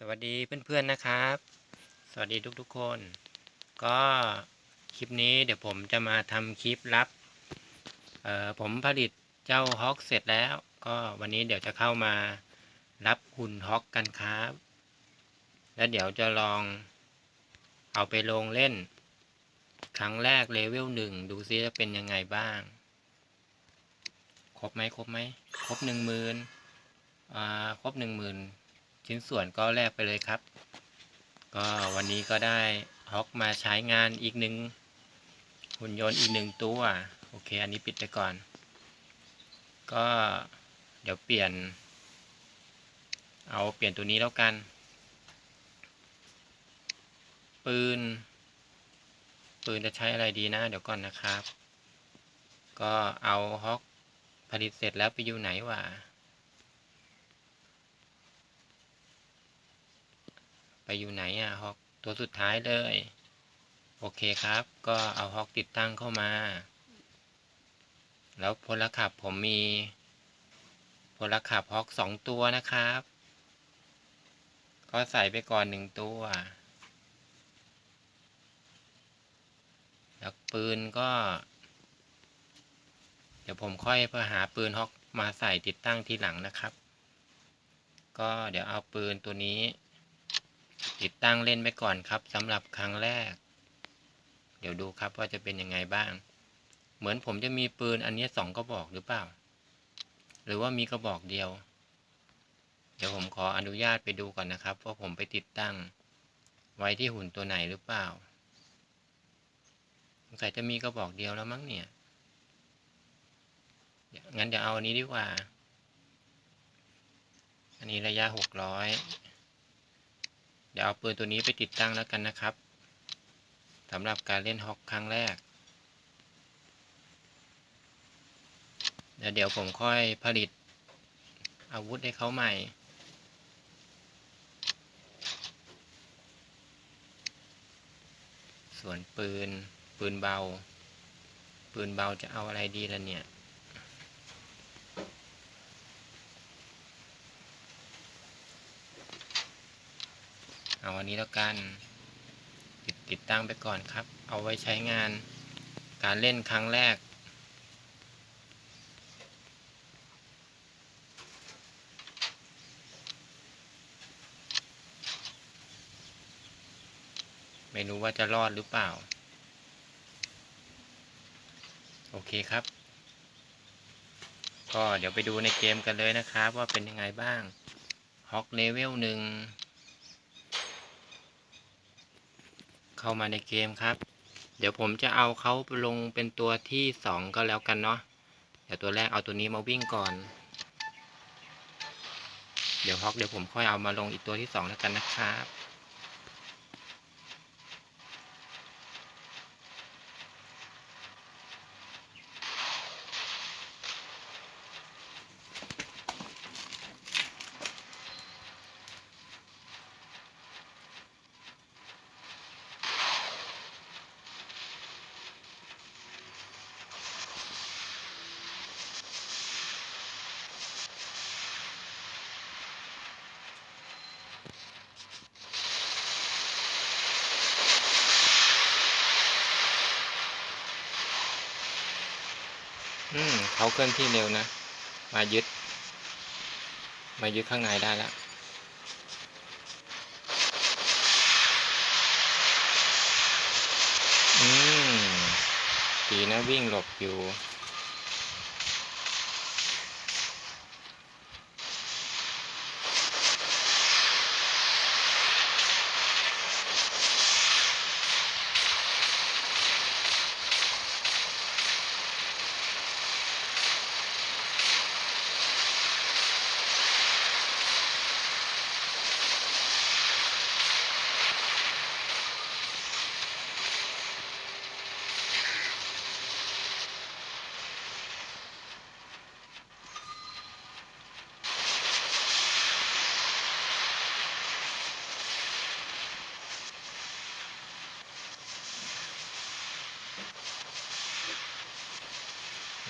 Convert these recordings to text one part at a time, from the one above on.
สวัสดีเพื่อนๆนะครับ สวัสดีทุกๆคน ก็คลิปนี้เดี๋ยวผมจะมาทำคลิปรับเอ่อผมผลิตเจ้าฮอกเสร็จแล้ว ก็วันนี้เดี๋ยวจะเข้ามารับหุ่นฮอกกันครับ แล้วเดี๋ยวจะลองเอาไปลงเล่น ครั้งแรกเลเวลหนึ่งดูซิจะเป็นยังไงบ้าง ครบไหมครบไหมครบหนึ่งหมื่นอ่าครบหนึ่งหมื่น ชิ้นส่วนก็แลกไปเลยครับ ก็วันนี้ก็ได้ฮอกมาใช้งานอีกหนึ่งหุ่นยนต์อีกหนึ่งตัวโอเค อันนี้ปิดไปก่อน ก็เดี๋ยวเปลี่ยน เอาเปลี่ยนตัวนี้แล้วกัน ปืน ปืนจะใช้อะไรดีนะ เดี๋ยวก่อนนะครับ ก็เอาฮอกผลิตเสร็จแล้วไปอยู่ไหนวะ ไปอยู่ไหนอะฮอกตัวสุดท้ายเลย โอเคครับ ก็เอาฮอกติดตั้งเข้ามา แล้วพลขับผมมีพลขับฮอกสองตัวนะครับ ก็ใส่ไปก่อนหนึ่งตัว แล้วปืนก็ เดี๋ยวผมค่อยไปหาปืนฮอกมาใส่ติดตั้งทีหลังนะครับ ก็เดี๋ยวเอาปืนตัวนี้ ติดตั้งเล่นไปก่อนครับสำหรับครั้งแรก เดี๋ยวดูครับว่าจะเป็นยังไงบ้าง เหมือนผมจะมีปืนอันนี้สองกระบอกหรือเปล่า หรือว่ามีกระบอกเดียว เดี๋ยวผมขออนุญาตไปดูก่อนนะครับว่าผมไปติดตั้ง ไว้ที่หุ่นตัวไหนหรือเปล่าสงสัยจะมีกระบอกเดียวแล้วมั้งเนี่ยงั้นเดี๋ยวเอาอันนี้ดีกว่า อันนี้ระยะหกร้อย ดี๋ยวเอาปืนตัวนี้ไปติดตั้งแล้วกันนะครับสำหรับการเล่นฮอกครั้งแรกแล้วเดี๋ยวผมค่อยผลิตอาวุธให้เขาใหม่ส่วนปืน ปืนเบา ปืนเบาจะเอาอะไรดีล่ะเนี่ย เอาอันนี้แล้วกัน ติดติดตั้งไปก่อนครับ เอาไว้ใช้งานการเล่นครั้งแรก ไม่รู้ว่าจะรอดหรือเปล่า โอเคครับ ก็เดี๋ยวไปดูในเกมกันเลยนะครับ ว่าเป็นยังไงบ้างฮอกเลเวลหนึ่ง เข้ามาในเกมครับ เดี๋ยวผมจะเอาเขาไปลงเป็นตัวที่สองก็แล้วกันเนาะเดี๋ยวตัวแรกเอาตัวนี้มาวิ่งก่อน เดี๋ยวฮอกเดี๋ยวผมค่อยเอามาลงอีกตัวที่สองแล้วกันนะครับ อืมเขาเคลื่อนที่เร็วนะ มายึด มายึดข้างในได้แล้วอืมตีนะวิ่งหลบอยู่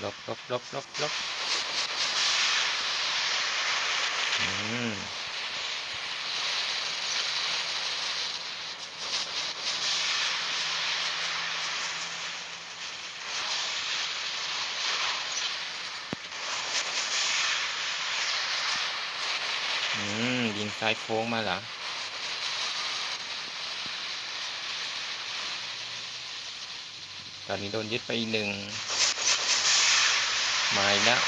ลบลบลบลบลบอืมยิงซ้ายโค้งมาเหรอตอนนี้โดนยึดไปอีกหนึ่ง มาอีกแล้ว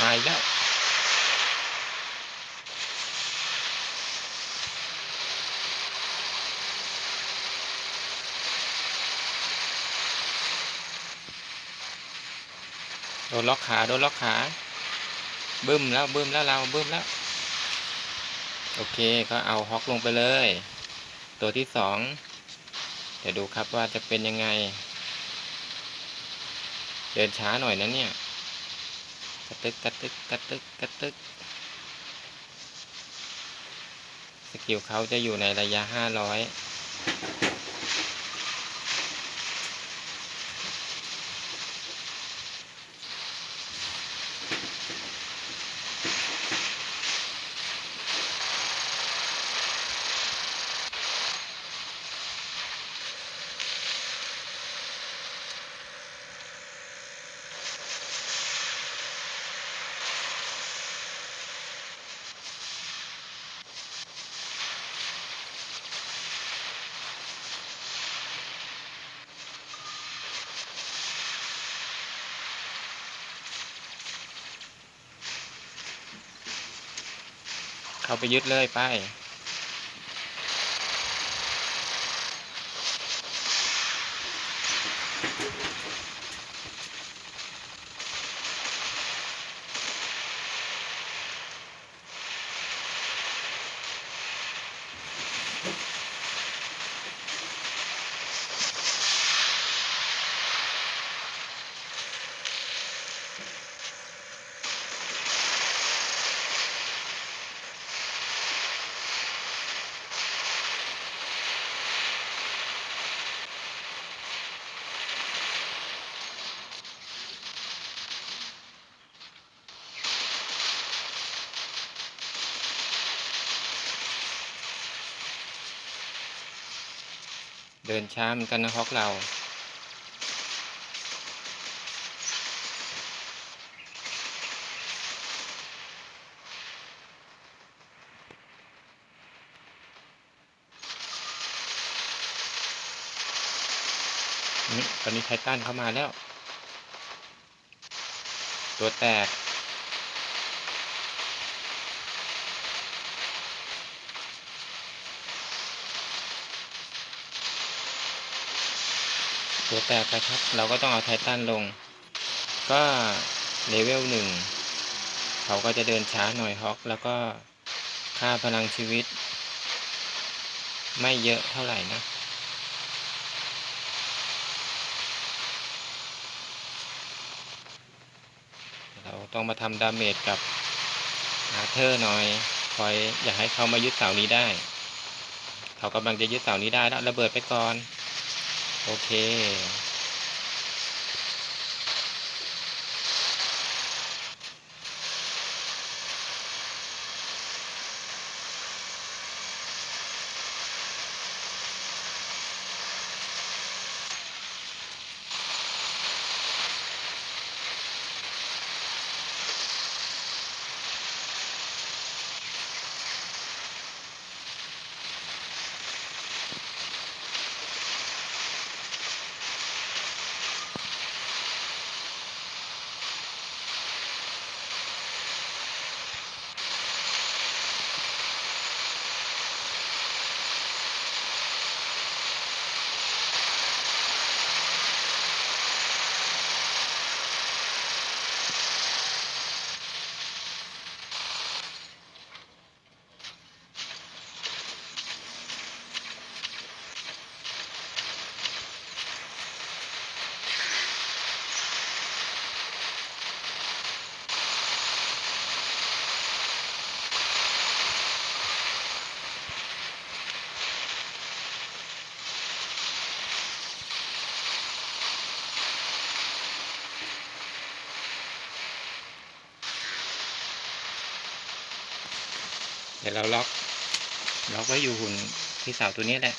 มาอีกแล้วโดนล็อกขาโดนล็อกขาบึ้มแล้วบึ้มแล้วเราบึ้มแล้ว โอเคก็เอาฮอกลงไปเลย ตัวที่สองเดี๋ยวดูครับว่าจะเป็นยังไง เดินช้าหน่อยนะเนี่ยกระตึกกระตึกกระตึกกระตึกสกิลเขาจะอยู่ในระยะห้าร้อย เข้าไปยึดเลยไป เดินช้าเหมือนกันนะฮอกเรานี่ตอนนี้ไททันเข้ามาแล้ว ตัวแตก ตัวแตกไปครับ เราก็ต้องเอาไททันลง ก็เลเวลหนึ่งเขาก็จะเดินช้าหน่อยฮอก แล้วก็ค่าพลังชีวิต ไม่เยอะเท่าไหร่นะ เราต้องมาทำดาเมจกับอาเธอร์หน่อย คอย อยากให้เขามายึดเสานี้ได้ เขากำลังจะยึดเสานี้ได้แล้วระเบิดไปก่อน โอเค เดี๋ยวเราล็อกล็อกไว้อยู่หุ่นพี่สาตัวนี้แหละ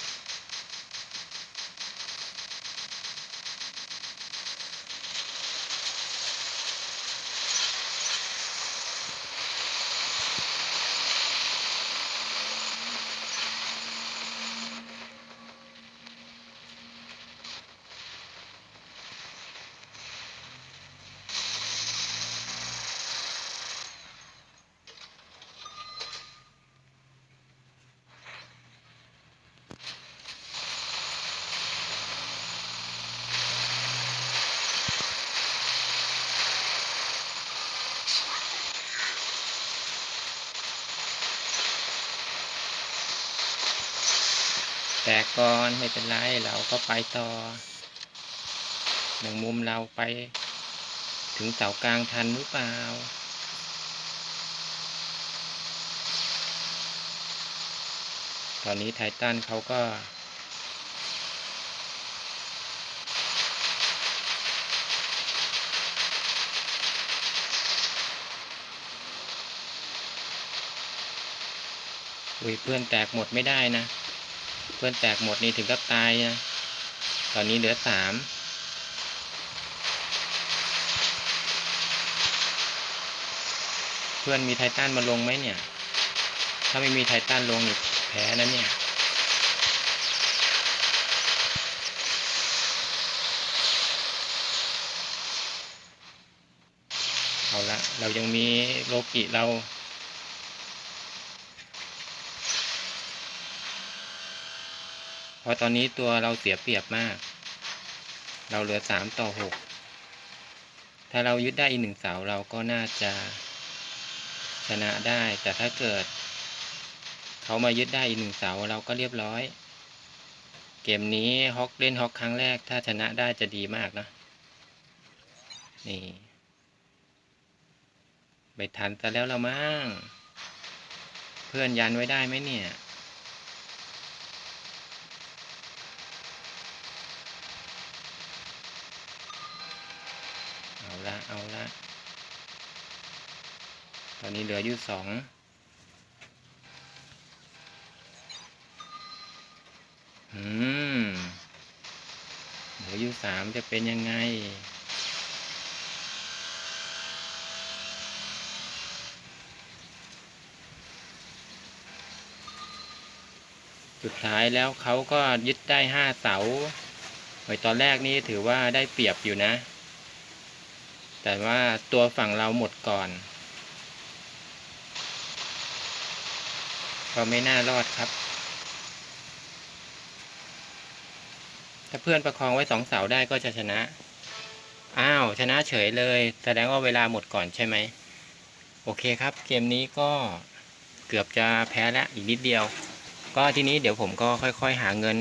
ก่อนไม่เป็นไรเราก็ไปต่อหนึ่งมุมเราไป ถึงเสากลางทันหรือเปล่าตอนนี้ไททันเขาก็อุ้ยเพื่อนแตกหมดไม่ได้นะ เพื่อนแตกหมดนี่ถึงกับตายนะตอนนี้เหลือสามเพื่อนมีไททันมาลงไหมเนี่ย ถ้าไม่มีไททันลงนี่แพ้นะเนี่ยเอาละเรายังมีโลกิเรา เพราะตอนนี้ตัวเราเสียเปรียบมาก เราเหลือสามต่อหกถ้าเรายึดได้อีกหนึ่งเสาเราก็น่าจะชนะได้ แต่ถ้าเกิด เขามายึดได้อีกหนึ่งเสาเราก็เรียบร้อย เกมนี้ฮอกเล่นฮอกครั้งแรก ถ้าชนะได้จะดีมากนะนี่ไปทันซะแล้วละมั้งเพื่อนยันไว้ได้ไหมเนี่ย เอาละ ตอนนี้เหลืออยู่สองอืมเหลืออยู่สามจะเป็นยังไง สุดท้ายแล้วเขาก็ยึดได้ห้าเสาไว้ตอนแรกนี่ถือว่าได้เปรียบอยู่นะ แต่ว่าตัวฝั่งเราหมดก่อน ก็ไม่น่ารอดครับ ถ้าเพื่อนประคองไว้สองเสาได้ก็จะชนะ อ้าว ชนะเฉยเลย แสดงว่าเวลาหมดก่อนใช่ไหม โอเคครับ เกมนี้ก็เกือบจะแพ้แล้วอีกนิดเดียว ก็ทีนี้เดี๋ยวผมก็ค่อยๆหาเงิน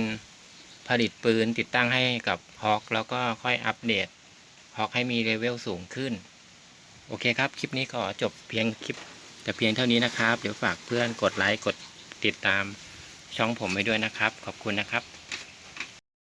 ผลิตปืนติดตั้งให้กับฮอกแล้วก็ค่อยอัปเดต ฮอกให้มีเลเวลสูงขึ้น โอเคครับ คลิปนี้ก็จบเพียงคลิปแต่เพียงเท่านี้นะครับ เดี๋ยวฝากเพื่อนกดไลค์กดติดตามช่องผมไปด้วยนะครับ ขอบคุณนะครับ